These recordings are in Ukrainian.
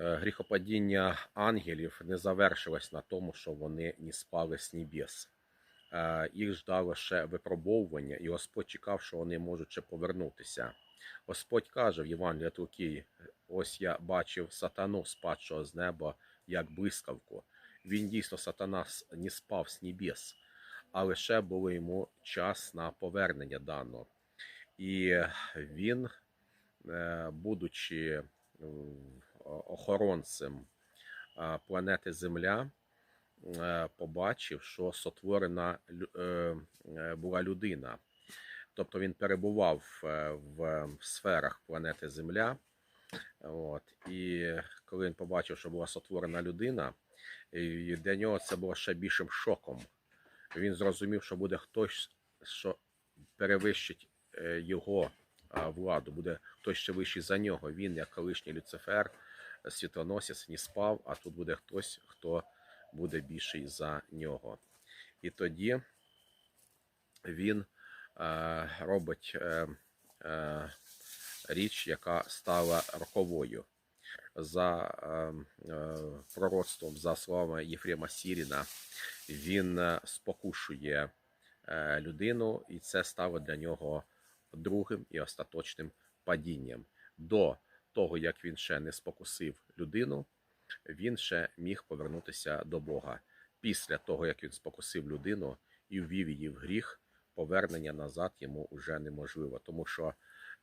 Е, Гріхопадіння ангелів не завершилось на тому, що вони не спали з небес. Е, Їх ждало ще випробовування, і Господь чекав, що вони можуть ще повернутися. Господь каже в Євангелії Луки, ось я бачив сатану, спадшого з неба, як блискавку. Він дійсно сатана не спав з небес, а лише було йому час на повернення дано. І він, е, будучи охоронцем планети Земля, е, побачив, що сотворена е, е, була людина. Тобто він перебував е, в сферах планети Земля. От. І коли він побачив, що була сотворена людина, і для нього це було ще більшим шоком. Він зрозумів, що буде хтось, що перевищить е, його владу, буде хтось ще вищий за нього. Він, як колишній Люцифер, світлоносець, не спав, а тут буде хтось, хто буде більший за нього. І тоді він е, робить е, е, річ, яка стала роковою. За е, е, пророцтвом, за словами Єфрема Сіріна, він е, спокушує е, людину, і це стало для нього другим і остаточним падінням. До того, як він ще не спокусив людину, він ще міг повернутися до Бога. Після того, як він спокусив людину і ввів її в гріх, повернення назад йому вже неможливо. Тому що,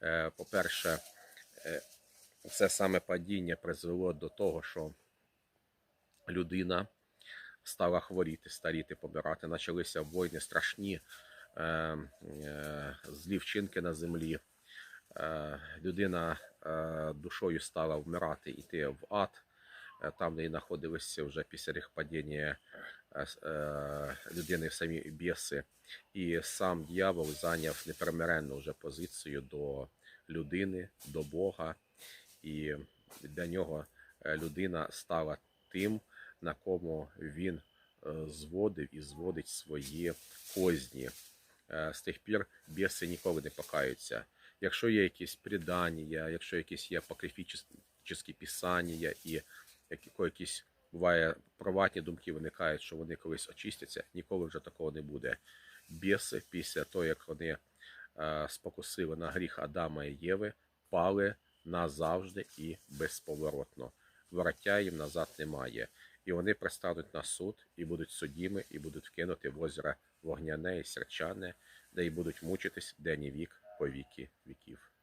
е, по-перше, е, це саме падіння призвело до того, що людина стала хворіти, старіти, помирати. Почалися війни страшні, е, злі вчинки на землі. Е, людина е, душою стала вмирати, йти в ад. Е, Там, і знаходилися вже після гріхопадіння с- е, людини самі біси. І сам дьявол зайняв непримиренну вже позицію до людини, до Бога. І для нього людина стала тим, на кому він зводив і зводить свої козні. З тих пір біси ніколи не покаються. Якщо є якісь предання, якщо якісь є апокрифічні писання і якісь буває приватні думки виникають, що вони колись очистяться, ніколи вже такого не буде. Біси після того, як вони е, спокусили на гріх Адама і Єви, пали назавжди і безповоротно. Вороття їм назад немає. І вони пристануть на суд, і будуть судіми, і будуть вкинути в озеро вогняне і серчане, де й будуть мучитись день і вік по віки віків.